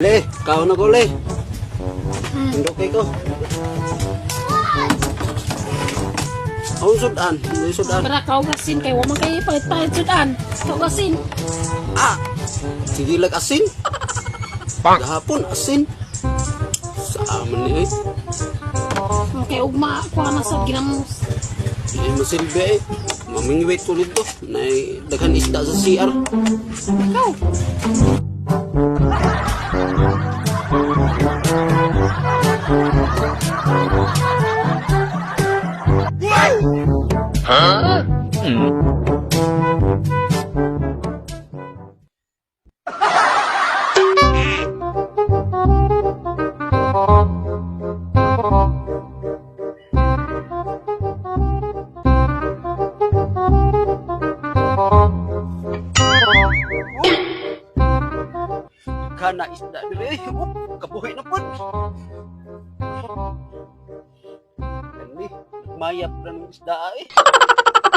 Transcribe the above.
Le, kao na ko le. Hindi kay ko. Ang sudan, may sudan. Para kaugasin kay wa man kay pahit-pahit sudan. Kaugasin. Ah! Sige lag asin. Gahapon asin. Sa aman ni eh. Okay, ugma ko na sa ginamos. Hindi masilbi eh. Mamingwit ko nito. Na daghan isda sa CR. Ikaw. Huh? Hmm. Kana isda dire. Oh, kabuhi na pud. Gani, mayap na ng isda eh.